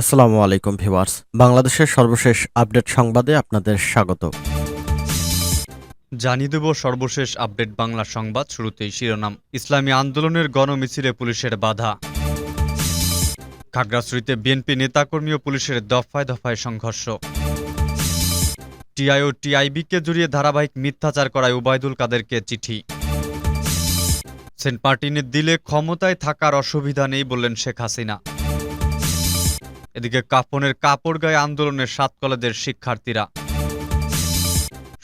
আসসালামু আলাইকুম ভিউয়ার্স। বাংলাদেশের সর্বশেষ আপডেট সংবাদে আপনাদের স্বাগত। জানিয়ে দেব সর্বশেষ আপডেট বাংলা সংবাদ শুরুতেই শিরোনাম, ইসলামী আন্দোলনের গণমিছিলে পুলিশের বাধা। খাগড়াছড়িতে বিএনপি নেতাকর্মী ও পুলিশের দফায় দফায় সংঘর্ষ। টিআই ও টিআইবিকে জড়িয়ে ধারাবাহিক মিথ্যাচার করায় উবায়দুল কাদেরকে চিঠি। সেন্ট মার্টিনের দিলে ক্ষমতায় থাকার অসুবিধা নেই বললেন শেখ হাসিনা। এদিকে কাফনের কাপড় গায়ে আন্দোলনের সাত কলেজের শিক্ষার্থীরা।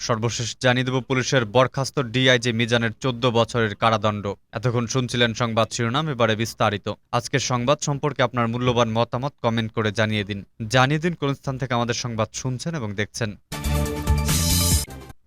সর্বশেষ জানিয়ে দেব পুলিশের বরখাস্ত ডিআইজি মিজানের চোদ্দ বছরের কারাদণ্ড। এতক্ষণ শুনছিলেন সংবাদ শিরোনাম, এবারে বিস্তারিত। আজকের সংবাদ সম্পর্কে আপনার মূল্যবান মতামত কমেন্ট করে জানিয়ে দিন। জানিয়ে দিন কোন স্থান থেকে আমাদের সংবাদ শুনছেন এবং দেখছেন।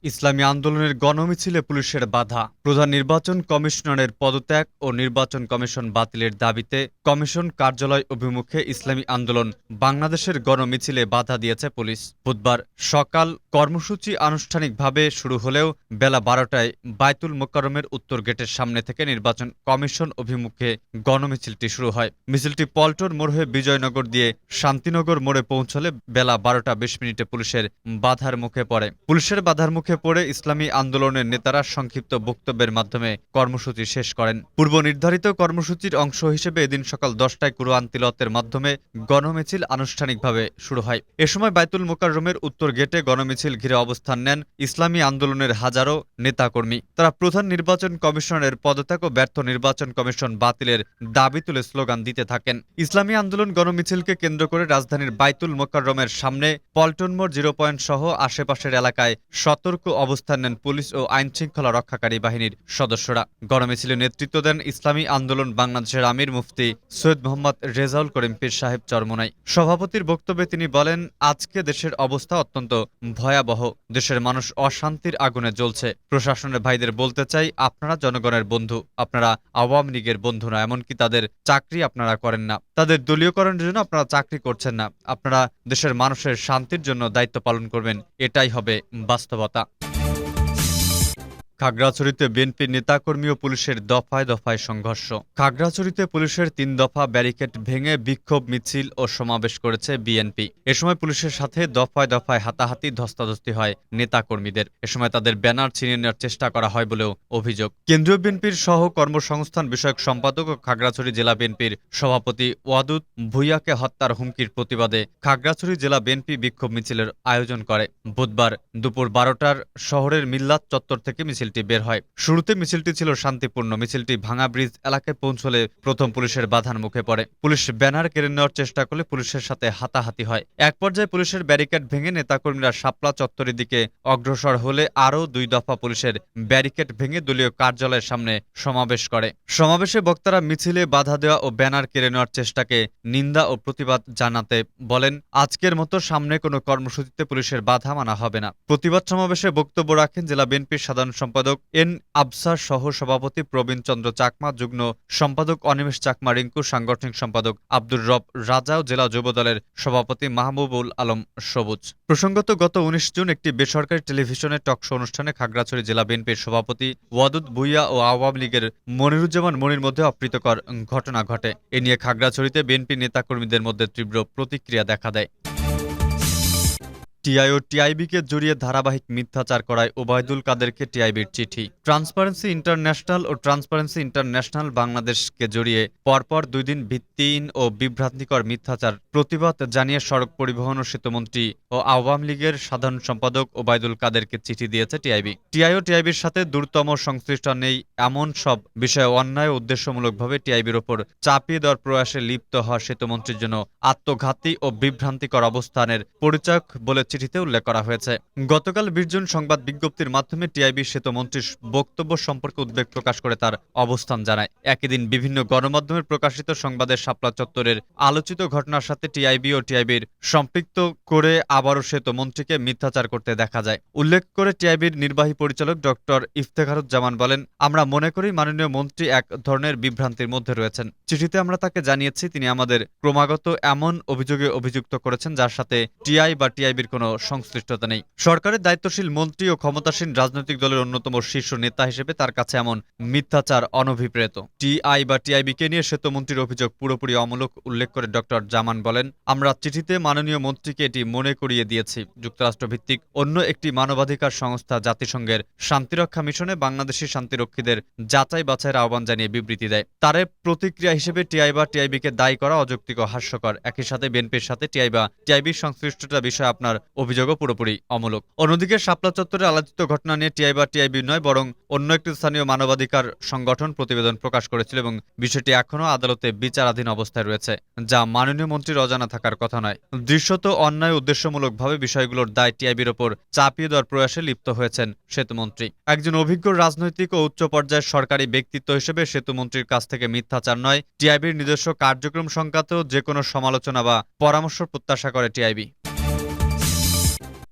ইসলামী আন্দোলনের গণমিছিলে পুলিশের বাধা। প্রধান নির্বাচন কমিশনারের পদত্যাগ ও নির্বাচন কমিশন বাতিলের দাবিতে কমিশন কার্যালয় অভিমুখে ইসলামী আন্দোলন বাংলাদেশের গণমিছিলে বাধা দিয়েছে পুলিশ। বুধবার সকাল কর্মসূচি আনুষ্ঠানিকভাবে শুরু হলেও বেলা বারোটায় বায়তুল মোকারমের উত্তর গেটের সামনে থেকে নির্বাচন কমিশন অভিমুখে গণমিছিলটি শুরু হয়। মিছিলটি পল্টন মোড় হয়ে বিজয়নগর দিয়ে শান্তিনগর মোড়ে পৌঁছলে বেলা বারোটা বিশ মিনিটে পুলিশের বাধার মুখে পড়ে। পুলিশের বাধার মুখে পড়ে ইসলামী আন্দোলনের নেতারা সংক্ষিপ্ত বক্তব্যের মাধ্যমে কর্মসূচি শেষ করেন। পূর্ব নির্ধারিত কর্মসূচির অংশ হিসেবে এদিন সকাল দশটায় কুরআন তিলতের মাধ্যমে গণমিছিল আনুষ্ঠানিকভাবে শুরু হয়। এ সময় বাইতুল মোকাররমের উত্তর গেটে গণমিছিল ঘিরে অবস্থান নেন ইসলামী আন্দোলনের হাজারো নেতাকর্মী। তারা প্রধান নির্বাচন কমিশনের পদত্যাগ ও ব্যর্থ নির্বাচন কমিশন বাতিলের দাবি তুলে স্লোগান দিতে থাকেন। ইসলামী আন্দোলন গণমিছিলকে কেন্দ্র করে রাজধানীর বাইতুল মোকাররমের সামনে পল্টন মোড় জিরো পয়েন্ট সহ আশেপাশের এলাকায় সতর্ক অবস্থান নেন পুলিশ ও আইন শৃঙ্খলা রক্ষাকারী বাহিনীর সদস্যরা। গণমিছিলে নেতৃত্ব দেন ইসলামী আন্দোলন বাংলাদেশের আমির মুফতি সৈয়দ মোহাম্মদ রেজাউল করিম পীর সাহেব চরমনাই। সভাপতির বক্তব্যে তিনি বলেন, আজকে দেশের অবস্থা অত্যন্ত ভয়াবহ। দেশের মানুষ অশান্তির আগুনে জ্বলছে। প্রশাসনের ভাইদের বলতে চাই, আপনারা জনগণের বন্ধু, আপনারা আওয়ামী লীগের বন্ধু না, এমনকি তাদের চাকরি আপনারা করেন না। তাদের দলীয়করণের জন্য আপনারা চাকরি করছেন না। আপনারা দেশের মানুষের শান্তির জন্য দায়িত্ব পালন করবেন। এটাই হবে বাস্তবতা। খাগড়াছড়িতে বিএনপি নেতাকর্মী ও পুলিশের দফায় দফায় সংঘর্ষ। খাগড়াছড়িতে পুলিশের তিন দফা ব্যারিকেড ভেঙে বিক্ষোভ, মিছিল ও সমাবেশ করেছে বিএনপি। এ সময় পুলিশের সাথে দফায় দফায় হাতাহাতি ধস্তাধস্তি হয় নেতাকর্মীদের। এ সময় তাদের ব্যানার ছিনিয়ে নেওয়ার চেষ্টা করা হয় বলেও অভিযোগ। কেন্দ্রীয় বিএনপির সহ কর্মসংস্থান বিষয়ক সম্পাদক ও খাগড়াছড়ি জেলা বিএনপির সভাপতি ওয়াদুদ ভুইয়াকে হত্যার হুমকির প্রতিবাদে খাগড়াছড়ি জেলা বিএনপি বিক্ষোভ মিছিলের আয়োজন করে। বুধবার দুপুর বারোটার শহরের মিল্লাত চত্বর থেকে মিছিল মিছিলটি বের হয়। শুরুতে মিছিলটি ছিল শান্তিপূর্ণ। মিছিলটি ভাঙা ব্রিজ এলাকায় পৌঁছলে প্রথম পুলিশের বাধার মুখে পড়ে। পুলিশ ব্যানার কেড়ে নেওয়ার চেষ্টা করলে পুলিশের সাথে হাতাহাতি হয়। এক পর্যায়ে পুলিশের ব্যারিকেড ভেঙে নেতাকর্মীরা শাপলা চত্বরের দিকে অগ্রসর হলে আরও দুই দফা পুলিশের ব্যারিকেড ভেঙে দলীয় কার্যালয়ের সামনে সমাবেশ করে। সমাবেশে বক্তারা মিছিলে বাধা দেওয়া ও ব্যানার কেড়ে নেওয়ার চেষ্টাকে নিন্দা ও প্রতিবাদ জানাতে বলেন, আজকের মতো সামনে কোনো কর্মসূচিতে পুলিশের বাধা মানা হবে না। প্রতিবাদ সমাবেশে বক্তব্য রাখেন জেলা বিএনপির সাধারণ সম্পাদক সম্পাদক এন আবসার সহ সভাপতি প্রবীণ চন্দ্র চাকমা, যুগ্ম সম্পাদক অনিমেষ চাকমা, রিঙ্কু সাংগঠনিক সম্পাদক আব্দুর রব রাজা ও জেলা যুব দলের সভাপতি মাহবুবুল আলম সবুজ। প্রসঙ্গত, গত উনিশ জুন একটি বেসরকারি টেলিভিশনে টকশো অনুষ্ঠানে খাগড়াছড়ি জেলা বিএনপির সভাপতি ওয়াদুদ ভুইয়া ও আওয়ামী লীগের মনিরুজ্জামান মনির মধ্যে অপ্রীতকর ঘটনা ঘটে। এ নিয়ে খাগড়াছড়িতে বিএনপি নেতাকর্মীদের মধ্যে তীব্র প্রতিক্রিয়া দেখা দেয়। টিআই ও টিআইবিকে জড়িয়ে ধারাবাহিক মিথ্যাচার করায় ওবায়দুল কাদেরকে টিআইবির চিঠি। ট্রান্সপারেন্সি ইন্টারন্যাশনাল ও ট্রান্সপারেন্সি ইন্টারন্যাশনাল বাংলাদেশকে জড়িয়ে পরপর দুই দিন ভিত্তিহীন ও বিভ্রান্তিকর মিথ্যাচার প্রতিবাদ জানিয়ে সড়ক পরিবহন ও সেতুমন্ত্রী ও আওয়ামী লীগের সাধারণ সম্পাদক ওবায়দুল কাদেরকে চিঠি দিয়েছে টিআইবি। টিআই ও টিআইবির সাথে দূরতম সংশ্লিষ্ট নেই এমন সব বিষয়ে অন্যায় উদ্দেশ্যমূলকভাবে টিআইবির ওপর চাপিয়ে দেওয়ার প্রয়াসে লিপ্ত হওয়া সেতুমন্ত্রীর জন্য আত্মঘাতী ও বিভ্রান্তিকর অবস্থানের পরিচয় বলে চিঠিতে উল্লেখ করা হয়েছে। গতকাল বীরজন সংবাদ বিজ্ঞপ্তির মাধ্যমে টিআইবি সেতুমন্ত্রীর বক্তব্য সম্পর্কে উদ্বেগ প্রকাশ করে তার অবস্থান জানায়। একই দিন বিভিন্ন গণমাধ্যমের প্রকাশিত সংবাদের শাপলা চত্বরের আলোচিত ঘটনার সাথে টিআইবি ও টিআইবির সম্পৃক্ত করে আবারও সেতুমন্ত্রীকে মিথ্যাচার করতে দেখা যায়। উল্লেখ করে টিআইবির নির্বাহী পরিচালক ডক্টর ইফতেখারুজ্জামান বলেন, আমরা মনে করি মাননীয় মন্ত্রী এক ধরনের বিভ্রান্তির মধ্যে রয়েছেন। চিঠিতে আমরা তাকে জানিয়েছি, তিনি আমাদের ক্রমাগত এমন অভিযোগে অভিযুক্ত করেছেন যার সাথে টিআই বা টিআইবির কোনো সংশ্লিষ্টতা নেই। সরকারের দায়িত্বশীল মন্ত্রী ও ক্ষমতাসীন রাজনৈতিক দলের অন্যতম শীর্ষ নেতা হিসেবে তার কাছে এমন মিথ্যাচার অনভিপ্রেত। টিআই বা টিআইবিকে নিয়ে সেতুমন্ত্রীর অভিযোগ পুরোপুরি অমূলক, উল্লেখ করে ডক্টর জামান বলেন, আমরা চিঠিতে মাননীয় মন্ত্রীকে এটি মনে করিয়ে দিয়েছি। যুক্তরাষ্ট্রভিত্তিক অন্য একটি মানবাধিকার সংস্থা জাতিসংঘের শান্তিরক্ষা মিশনে বাংলাদেশি শান্তিরক্ষীদের যাচাই বাছাইয়ের আহ্বান জানিয়ে বিবৃতি দেয়। তারে প্রতিক্রিয়া হিসেবে টিআই বা টিআইবিকে দায়ী করা অযৌক্তিক হাস্যকর। একই সাথে বিএনপির সাথে টিআই বা টিআইবির সংশ্লিষ্টতা বিষয়ে আপনার অভিযোগও পুরোপুরি অমূলক। অন্যদিকে শাপলা চত্বরে আলোচিত ঘটনা নিয়ে টিআই বা টিআইবি নয়, বরং অন্য একটি স্থানীয় মানবাধিকার সংগঠন প্রতিবেদন প্রকাশ করেছিল এবং বিষয়টি এখনও আদালতে বিচারাধীন অবস্থায় রয়েছে, যা মাননীয় মন্ত্রীর অজানা থাকার কথা নয়। দৃশ্যত অন্যায় উদ্দেশ্যমূলকভাবে বিষয়গুলোর দায় টিআইবির ওপর চাপিয়ে দেওয়ার প্রয়াসে লিপ্ত হয়েছেন সেতুমন্ত্রী একজন অভিজ্ঞ রাজনৈতিক ও উচ্চ পর্যায়ের সরকারি ব্যক্তিত্ব হিসেবে সেতুমন্ত্রীর কাছ থেকে মিথ্যাচার নয় টিআইবির নিজস্ব কার্যক্রম সংক্রান্ত যে কোনো সমালোচনা বা পরামর্শ প্রত্যাশা করে টিআইবি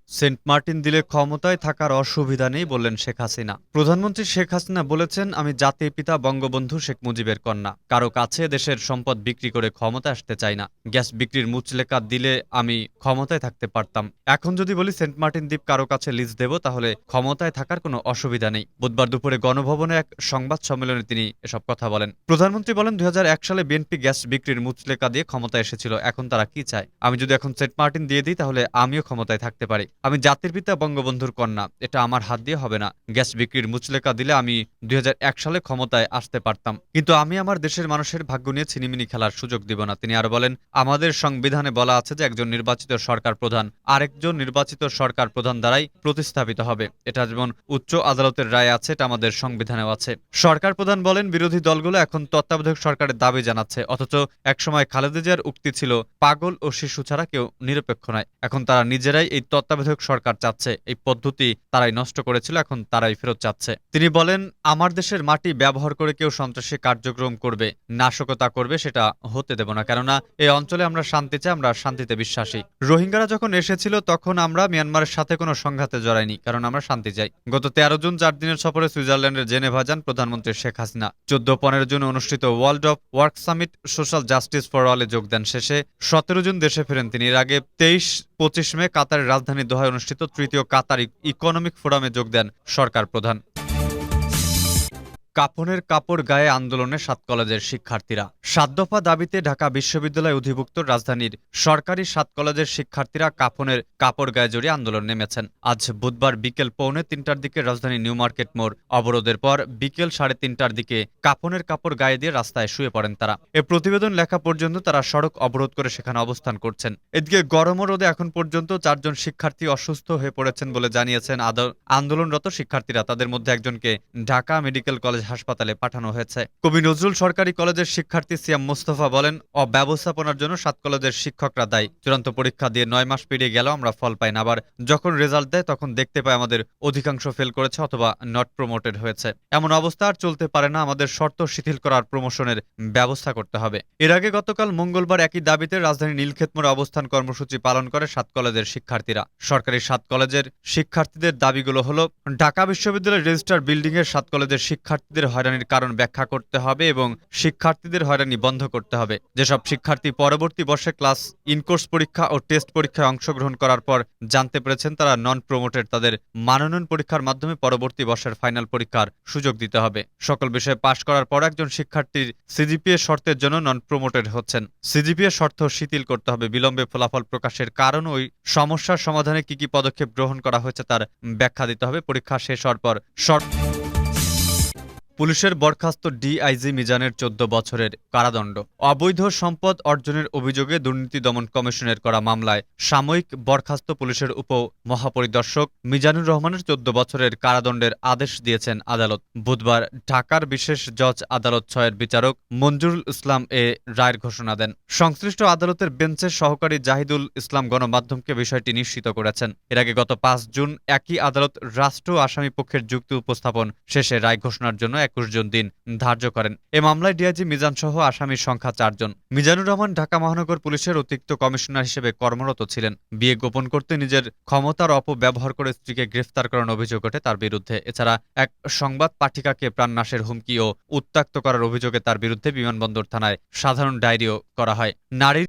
সেন্ট মার্টিন দিলে ক্ষমতায় থাকার অসুবিধা নেই বললেন শেখ হাসিনা। প্রধানমন্ত্রী শেখ হাসিনা বলেছেন, আমি জাতির পিতা, বঙ্গবন্ধু শেখ মুজিবের কন্যা। কারও কাছে দেশের সম্পদ বিক্রি করে ক্ষমতা আসতে চাই না। গ্যাস বিক্রির মুচলেকা দিলে আমি ক্ষমতায় থাকতে পারতাম। এখন যদি বলি সেন্ট মার্টিন দ্বীপ কারও কাছে লিজ দেব, তাহলে ক্ষমতায় থাকার কোনো অসুবিধা নেই। বুধবার দুপুরে গণভবনে এক সংবাদ সম্মেলনে তিনি এসব কথা বলেন। প্রধানমন্ত্রী বলেন দু হাজার এক সালে বিএনপি গ্যাস বিক্রির মুচলেকা দিয়ে ক্ষমতায় এসেছিল। এখন তারা কি চায়? আমি যদি এখন সেন্ট মার্টিন দিয়ে দিই, তাহলে আমিও ক্ষমতায় থাকতে পারি। আমি জাতির পিতা, বঙ্গবন্ধুর কন্যা, এটা আমার হাত দিয়ে হবে না। গ্যাস বিক্রির মুচলেকা দিলে আমি দুই সালে ক্ষমতায় আসতে পারতাম। কিন্তু আমি আমার দেশের মানুষের ভাগ্য নিয়ে ছিনিমিনি খেলার সুযোগ দিব না। তিনি আরও বলেন, আমাদের সংবিধানে বলা আছে যে একজন নির্বাচিত সরকার প্রধান, আরেকজন নির্বাচিত সরকার প্রধান দ্বারাই প্রতিস্থাপিত হবে। এটা যেমন উচ্চ আদালতের রায় আছে, এটা আমাদের সংবিধানেও আছে। সরকার প্রধান বলেন, বিরোধী দলগুলো এখন তত্ত্বাবধায়ক সরকারের দাবি জানাচ্ছে। অথচ একসময় খালেদা জিয়ার উক্তি ছিল, পাগল ও শিশু ছাড়া কেউ নিরপেক্ষ নয়। এখন তারা নিজেরাই এই তত্ত্বাবধায়ক সরকার চাচ্ছে। এই পদ্ধতি তারাই নষ্ট করেছিল, এখন তারাই ফেরত চাচ্ছে। তিনি বলেন, আমার দেশের মাটি ব্যবহার করে কেউ সন্ত্রাসী কার্যক্রম করবে, নাশকতা করবে, সেটা হতে দেব না। কেননা এই অঞ্চলে আমরা শান্তি চাই, আমরা শান্তিতে বিশ্বাসী। রোহিঙ্গারা যখন এসেছিল, তখন আমরা মিয়ানমারের সাথে কোনো সংঘাতে জড়াইনি, কারণ আমরা শান্তি চাই। গত তেরো জুন চার দিনের সফরে সুইজারল্যান্ডের জেনেভা যান প্রধানমন্ত্রী শেখ হাসিনা। চোদ্দ পনেরো জুন অনুষ্ঠিত world of work summit social justice for অলে যোগদান শেষে সতেরো জুন দেশে ফেরেন তিনি। এর আগে তেইশ পঁচিশ মে কাতারের রাজধানী দোহায় অনুষ্ঠিত তৃতীয় কাতার ইকোনমিক ফোরামে যোগ দেন সরকার প্রধান। কাপনের কাপড় গায়ে আন্দোলনে সাত কলেজের শিক্ষার্থীরা। সাত দফা দাবিতে ঢাকা বিশ্ববিদ্যালয় অধিভুক্ত রাজধানীর সরকারি সাত কলেজের শিক্ষার্থীরা কাপনের কাপড় গায়ে জড়িয়ে আন্দোলন নেমেছেন। আজ বুধবার বিকেল পৌনে তিনটার দিকে রাজধানী নিউ মার্কেট মোড় অবরোধের পর বিকেল সাড়ে তিনটার দিকে কাপনের কাপড় গায়ে দিয়ে রাস্তায় শুয়ে পড়েন তারা। এ প্রতিবেদন লেখা পর্যন্ত তারা সড়ক অবরোধ করে সেখানে অবস্থান করছেন। এদিকে গরম রোদে এখন পর্যন্ত চারজন শিক্ষার্থী অসুস্থ হয়ে পড়েছেন বলে জানিয়েছেন আন্দোলনরত শিক্ষার্থীরা। তাদের মধ্যে একজনকে ঢাকা মেডিকেল কলেজ হাসপাতালে পাঠানো হয়েছে। কবি নজরুল সরকারি কলেজের শিক্ষার্থী সিয়াম মোস্তফা বলেন, অব্যবস্থাপনার জন্য সাত কলেজের শিক্ষকরা দায়ী। চূড়ান্ত পরীক্ষা দিয়ে নয় মাস পেরিয়ে গেল আমরা ফল পাই না। আবার যখন রেজাল্ট দেয়, তখন দেখতে পাই আমাদের অধিকাংশ ফেল করেছে অথবা নট প্রমোটেড হয়েছে। এমন অবস্থা আর চলতে পারে না। আমাদের শর্ত শিথিল করার প্রমোশনের ব্যবস্থা করতে হবে। এর আগে গতকাল মঙ্গলবার একই দাবিতে রাজধানী নীলক্ষেতমোড়ে অবস্থান কর্মসূচি পালন করে সাত কলেজের শিক্ষার্থীরা। সরকারি সাত কলেজের শিক্ষার্থীদের দাবিগুলো হলো, ঢাকা বিশ্ববিদ্যালয়ের রেজিস্টার বিল্ডিং এর সাত কলেজের শিক্ষার্থীদের হয়রানির কারণ ব্যাখ্যা করতে হবে এবং শিক্ষার্থীদের হয়রানি বন্ধ করতে হবে। যেসব শিক্ষার্থী পরবর্তী বর্ষে ক্লাস, ইনকোর্স পরীক্ষা ও টেস্ট পরীক্ষায় অংশগ্রহণ করার পর জানতে পেরেছেন, তারা নন প্রমোটেড তাদের মাননীয়ন পরীক্ষার মাধ্যমে পরবর্তী বর্ষের ফাইনাল পরীক্ষার সুযোগ দিতে হবে। সকল বিষয়ে পাশ করার পর একজন শিক্ষার্থীর সিজিপিএ শর্তের জন্য নন প্রমোটেড হচ্ছেন সিজিপিএ শর্ত শিথিল করতে হবে। বিলম্বে ফলাফল প্রকাশের কারণ ওই সমস্যার সমাধানে কি কি পদক্ষেপ গ্রহণ করা হয়েছে তার ব্যাখ্যা দিতে হবে। পরীক্ষা শেষ হওয়ার পর শর্ট পুলিশের বরখাস্ত ডিআইজি মিজানের চোদ্দ বছরের কারাদণ্ড। অবৈধ সম্পদ অর্জনের অভিযোগে দুর্নীতি দমন কমিশনের করা মামলায় সাময়িক বরখাস্ত পুলিশের উপ মহাপরিদর্শক মিজানুর রহমানের চোদ্দ বছরের কারাদণ্ডের আদেশ দিয়েছেন আদালত। বুধবার ঢাকার বিশেষ জজ আদালত ছয়ের বিচারক মঞ্জুরুল ইসলাম এ রায়ের ঘোষণা দেন। সংশ্লিষ্ট আদালতের বেঞ্চের সহকারী জাহিদুল ইসলাম গণমাধ্যমকে বিষয়টি নিশ্চিত করেছেন। এর আগে গত পাঁচ জুন একই আদালত রাষ্ট্র আসামি পক্ষের যুক্তি উপস্থাপন শেষে রায় ঘোষণার জন্য একুশ জন দিন ধার্য করেন। এ মামলায় ডিআইজি মিজান সহ আসামির সংখ্যা চারজন মিজানুর রহমান ঢাকা মহানগর পুলিশের অতিরিক্ত কমিশনার হিসেবে কর্মরত ছিলেন। বিয়ে গোপন করতে নিজের ক্ষমতার অপব্যবহার করে স্ত্রীকে গ্রেফতার করার অভিযোগ ওঠে তার বিরুদ্ধে। এছাড়া এক সংবাদ পাঠিকাকে প্রাণনাশের হুমকি ও উত্তাক্ত করার অভিযোগে তার বিরুদ্ধে বিমানবন্দর থানায় সাধারণ ডায়েরিও করা হয়। নারীর